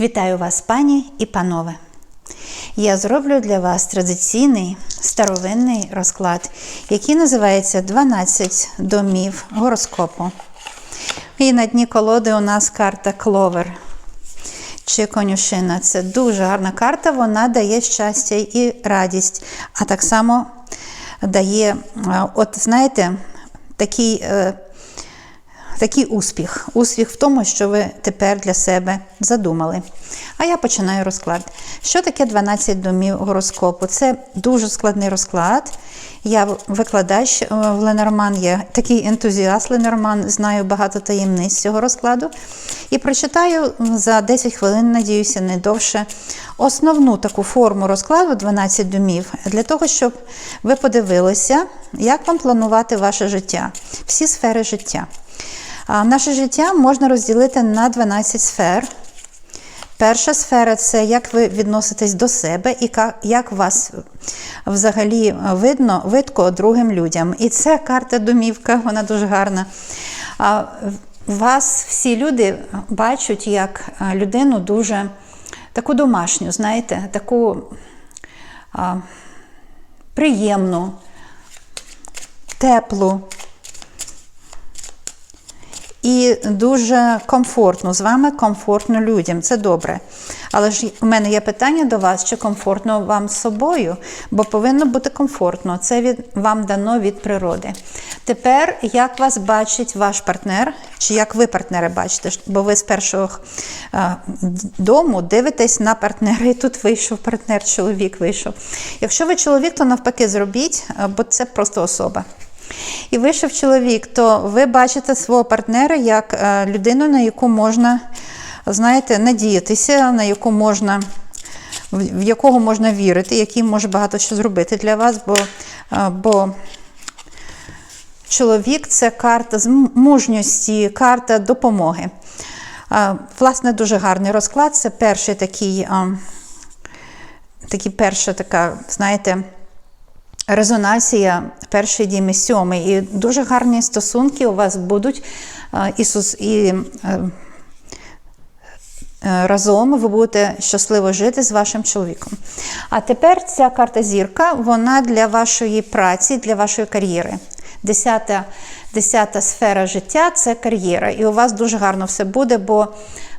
Вітаю вас, пані і панове! Я зроблю для вас традиційний старовинний розклад, який називається 12 домів гороскопу. І на дні колоди у нас карта Кловер чи конюшина. Це дуже гарна карта, вона дає щастя і радість, а так само дає, е, от знаєте, такий. Такий успіх. Успіх в тому, що ви тепер для себе задумали. А я починаю розклад. Що таке 12 домів гороскопу? Це дуже складний розклад. Я викладач е, в Ленорман, я такий ентузіаст Ленорман, знаю багато таємниць цього розкладу. І прочитаю за 10 хвилин, надіюся, не довше, основну таку форму розкладу 12 домів, для того, щоб ви подивилися, як вам планувати ваше життя, всі сфери життя. Наше життя можна розділити на 12 сфер. Перша сфера це як ви відноситесь до себе і як вас взагалі видно, видко другим людям. І це карта домівка, вона дуже гарна. Вас всі люди бачать як людину дуже таку домашню, знаєте, таку приємну, теплу і дуже комфортно. З вами комфортно людям. Це добре. Але ж у мене є питання до вас, чи комфортно вам з собою, бо повинно бути комфортно. Це від, вам дано від природи. Тепер, як вас бачить ваш партнер, чи як ви партнери бачите, бо ви з першого е, дому дивитесь на партнера, і тут вийшов партнер, чоловік вийшов. Якщо ви чоловік, то навпаки зробіть, е, бо це просто особа. І вийшов чоловік, то ви бачите свого партнера як е, людину, на яку можна, знаєте, надіятися, на яку можна, в якого можна вірити, який може багато що зробити для вас, бо, е, бо чоловік це карта мужності, карта допомоги. Е, Власне, дуже гарний розклад. Це перший такий, е, такий перша така, знаєте, резонансія перший дім і сьомий. І дуже гарні стосунки у вас будуть е, Ісус і. е, е, Разом ви будете щасливо жити з вашим чоловіком. А тепер ця карта зірка, вона для вашої праці, для вашої кар'єри. Десята, десята сфера життя це кар'єра. І у вас дуже гарно все буде, бо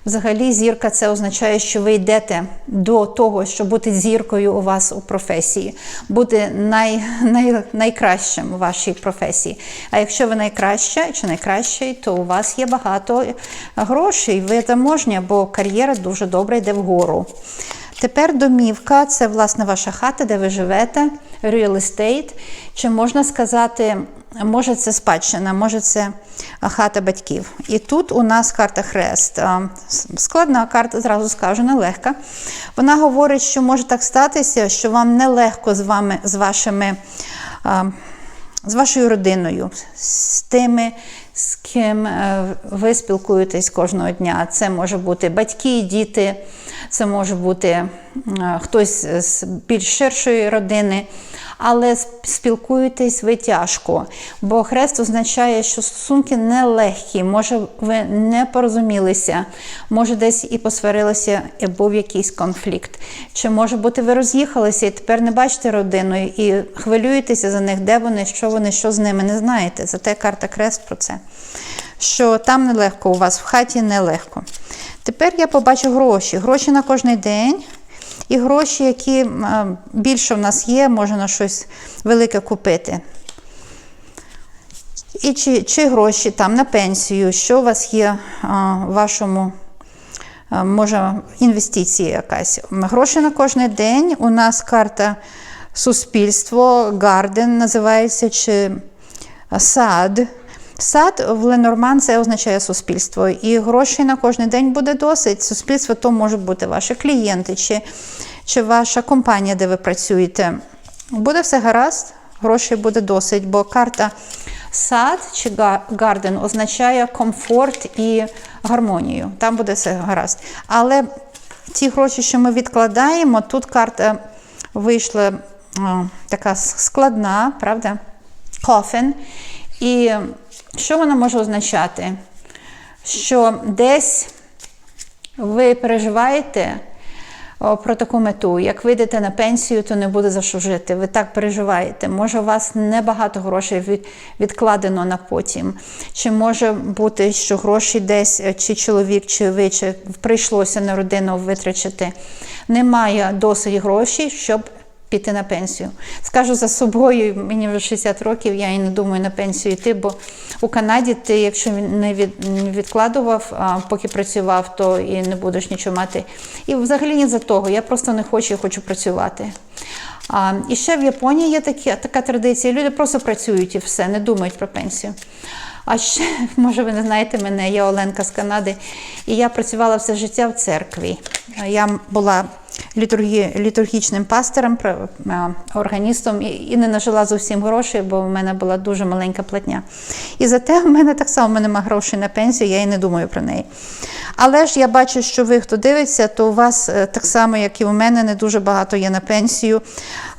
взагалі зірка це означає, що ви йдете до того, щоб бути зіркою у вас у професії, бути най, най, найкращим у вашій професії. А якщо ви найкраща чи найкращий, то у вас є багато грошей, ви заможня, бо кар'єра дуже добре йде вгору. Тепер домівка це власне ваша хата, де ви живете, real estate. Чи можна сказати, може це спадщина, може це хата батьків. І тут у нас карта хрест. Складна карта, зразу скажу, нелегка. Вона говорить, що може так статися, що вам нелегко з вами, з вашими. з вашою родиною, з тими, з ким е, ви спілкуєтесь кожного дня. Це може бути батьки, діти, це може бути хтось з більш ширшої родини. Але спілкуєтесь ви тяжко, бо хрест означає, що стосунки нелегкі, може, ви не порозумілися, може, десь і посварилися, і був якийсь конфлікт. Чи може бути, ви роз'їхалися і тепер не бачите родину і хвилюєтеся за них, де вони, що вони, що з ними, не знаєте. Зате карта хрест про це. Що там нелегко, у вас в хаті нелегко. Тепер я побачу гроші. Гроші на кожний день. І гроші, які більше в нас є, можна на щось велике купити. І чи, чи гроші там на пенсію, що у вас є в вашому, може, інвестиції якась. Гроші на кожен день. У нас карта суспільство, гарден називається, чи сад. Сад в Ленорман це означає суспільство. І грошей на кожен день буде досить. Суспільство то може бути ваші клієнти, чи, чи ваша компанія, де ви працюєте. Буде все гаразд, грошей буде досить, бо карта сад чи га- гарден означає комфорт і гармонію. Там буде все гаразд. Але ті гроші, що ми відкладаємо, тут карта вийшла а, така складна, правда? Кофен. І що вона може означати? Що десь ви переживаєте про таку мету. Як вийдете на пенсію, то не буде за що жити. Ви так переживаєте. Може, у вас небагато грошей відкладено на потім. Чи може бути, що гроші десь, е, чи чоловік, чи ви, чи прийшлося на родину витрачати. Немає досить грошей, щоб піти на пенсію. Скажу за собою, мені вже 60 років, я і не думаю на пенсію йти, бо у Канаді ти, якщо не відкладував, поки працював, то і не будеш нічого мати. І взагалі не за того. Я просто не хочу, я хочу працювати. А, і ще в Японії є такі, така традиція. Люди просто працюють і все, не думають про пенсію. А ще, може, ви не знаєте мене, я Оленка з Канади, і я працювала все життя в церкві. Я була літургі, літургічним пастором, органістом і, не нажила зовсім грошей, бо в мене була дуже маленька платня. І зате в мене так само немає грошей на пенсію, я і не думаю про неї. Але ж я бачу, що ви, хто дивиться, то у вас е, так само, як і у мене, не дуже багато є на пенсію.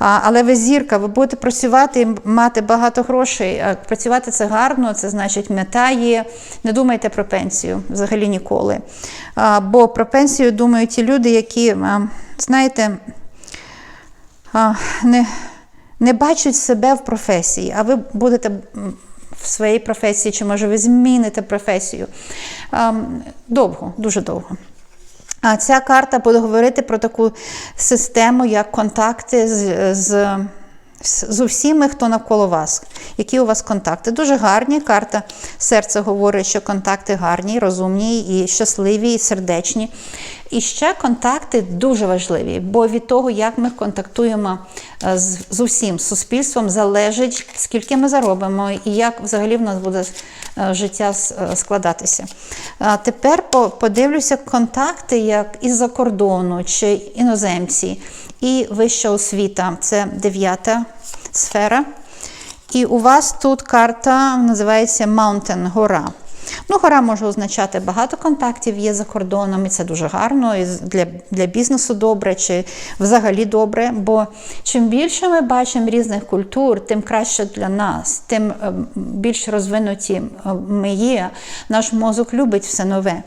Але ви зірка, ви будете працювати і мати багато грошей. Працювати це гарно, це значить мета є. Не думайте про пенсію взагалі ніколи. Бо про пенсію думають ті люди, які, знаєте, не, не бачать себе в професії, а ви будете в своїй професії, чи може ви зміните професію. Довго, дуже довго. А ця карта буде говорити про таку систему, як контакти з, з, з усіми, хто навколо вас. Які у вас контакти? Дуже гарні. Карта серця говорить, що контакти гарні, розумні, і щасливі, і сердечні. І ще контакти дуже важливі, бо від того, як ми контактуємо е, з, з усім суспільством, залежить, скільки ми заробимо і як взагалі в нас буде е, життя е, складатися. А тепер подивлюся контакти як із-за кордону чи іноземці, і вища освіта це дев'ята сфера. І у вас тут карта називається Mountain гора. Ну, гора може означати багато контактів є за кордоном, і це дуже гарно, і для, для бізнесу добре, чи взагалі добре. Бо чим більше ми бачимо різних культур, тим краще для нас, тим е, більш розвинуті е, ми є. Наш мозок любить все нове.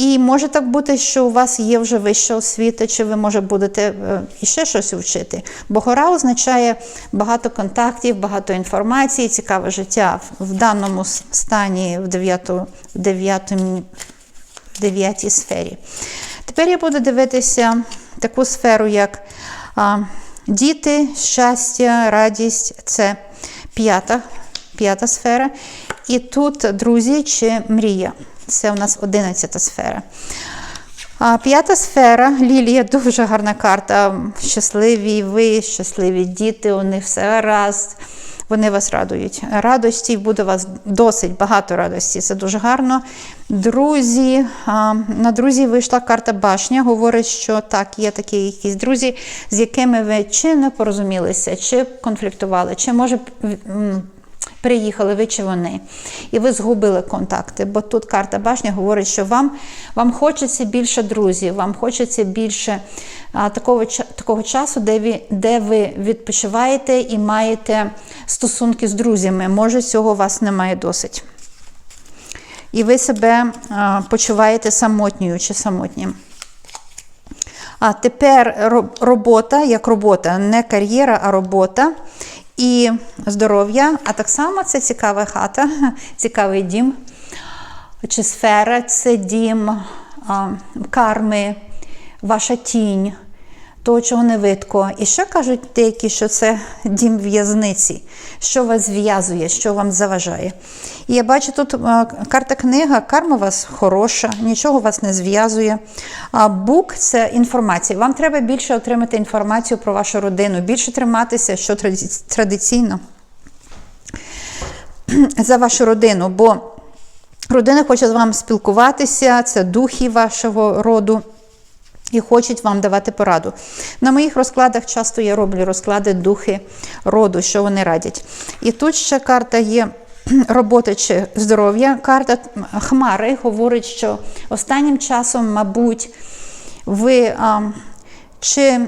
І може так бути, що у вас є вже вища освіта, чи ви може будете е, іще щось вчити. Бо гора означає багато контактів, багато інформації, цікаве життя в- даному стані, в дев'яту- в в дев'ятій сфері. Тепер я буду дивитися таку сферу, як а, діти, щастя, радість це п'ята, п'ята сфера. І тут друзі чи мрія. Це у нас одинадцята сфера. А п'ята сфера, Лілія, дуже гарна карта. Щасливі ви, щасливі діти, у них все гаразд. Вони вас радують. Радості буде у вас досить багато радості. Це дуже гарно. Друзі, на друзі вийшла карта башня. Говорить, що так, є такі якісь друзі, з якими ви чи не порозумілися, чи конфліктували, чи може Приїхали ви чи вони, і ви згубили контакти. Бо тут карта башня говорить, що вам, вам хочеться більше друзів, вам хочеться більше а, такого, такого часу, де ви, де ви відпочиваєте і маєте стосунки з друзями. Може, цього у вас немає досить. І ви себе а, почуваєте самотньою чи самотнім. А тепер робота, як робота, не кар'єра, а робота і здоров'я. А так само це цікава хата, цікавий дім чи сфера це дім карми, ваша тінь, того, чого не видко. І ще кажуть деякі, що це дім в'язниці, що вас зв'язує, що вам заважає. І я бачу тут карта книга, карма у вас хороша, нічого вас не зв'язує. А бук це інформація. Вам треба більше отримати інформацію про вашу родину, більше триматися, що традиційно за вашу родину. бо Родина хоче з вами спілкуватися, це духи вашого роду. І хочуть вам давати пораду. На моїх розкладах часто я роблю розклади духи роду, що вони радять. І тут ще карта є робота чи здоров'я. Карта Хмари говорить, що останнім часом, мабуть, ви а, чи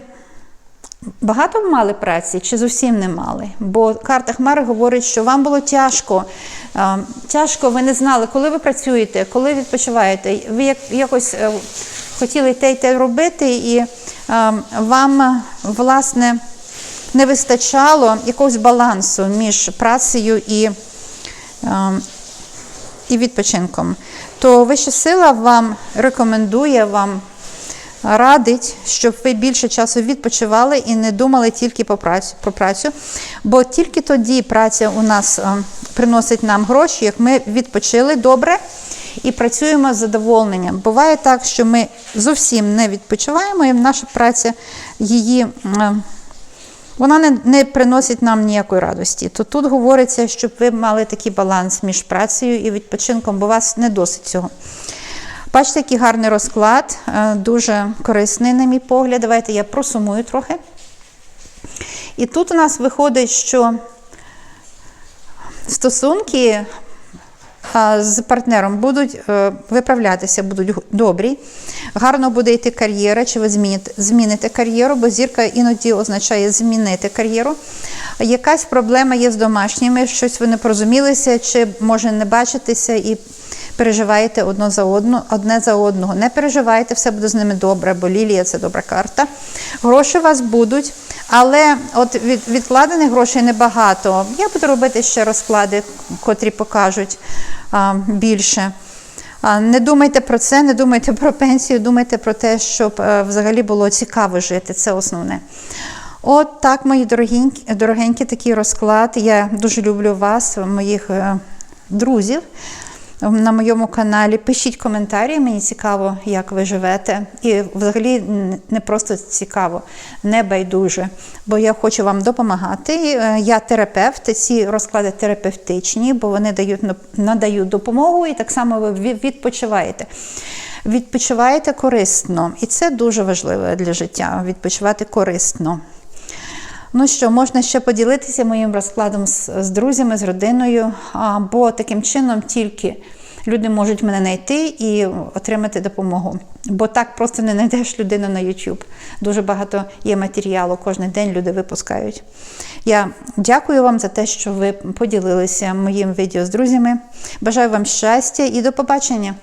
Багато мали праці чи зовсім не мали? Бо карта Хмари говорить, що вам було тяжко. А, Тяжко, ви не знали, коли ви працюєте, коли відпочиваєте. Ви як, якось е, хотіли те й те робити, і е, вам, власне, не вистачало якогось балансу між працею і, е, і відпочинком, то вища сила вам рекомендує вам радить, щоб ви більше часу відпочивали і не думали тільки про працю, про працю. Бо тільки тоді праця у нас е, приносить нам гроші, як ми відпочили добре і працюємо з задоволенням. Буває так, що ми зовсім не відпочиваємо, і наша праця її. е, Вона не, не приносить нам ніякої радості. То тут говориться, щоб ви мали такий баланс між працею і відпочинком, бо вас не досить цього. Бачите, який гарний розклад, е, дуже корисний, на мій погляд. Давайте я просумую трохи. І тут у нас виходить, що стосунки з партнером будуть е, виправлятися, будуть добрі. Гарно буде йти кар'єра, чи ви зміните, кар'єру, бо зірка іноді означає змінити кар'єру. Якась проблема є з домашніми, щось ви не порозумілися, чи може не бачитися і переживаєте одно за одну, одне за одного. Не переживайте, все буде з ними добре, бо лілія це добра карта. Гроші у вас будуть, але от від відкладених грошей небагато. Я буду робити ще розклади, котрі покажуть а, більше. Не думайте про це, не думайте про пенсію, думайте про те, щоб е, взагалі було цікаво жити. Це основне. От так, мої дорогенькі, дорогенькі, такий розклад. Я дуже люблю вас, моїх е, друзів на моєму каналі. Пишіть коментарі, мені цікаво, як ви живете. І взагалі не просто цікаво, не байдуже. Бо я хочу вам допомагати. Е, Я терапевт, ці розклади терапевтичні, бо вони дають надають допомогу, і так само ви відпочиваєте. Відпочиваєте корисно, і це дуже важливо для життя відпочивати корисно. Ну що, можна ще поділитися моїм розкладом з, з друзями, з родиною, а, бо таким чином тільки люди можуть мене знайти і отримати допомогу. Бо так просто не знайдеш людину на YouTube. Дуже багато є матеріалу, кожен день люди випускають. Я дякую вам за те, що ви поділилися моїм відео з друзями. Бажаю вам щастя і до побачення!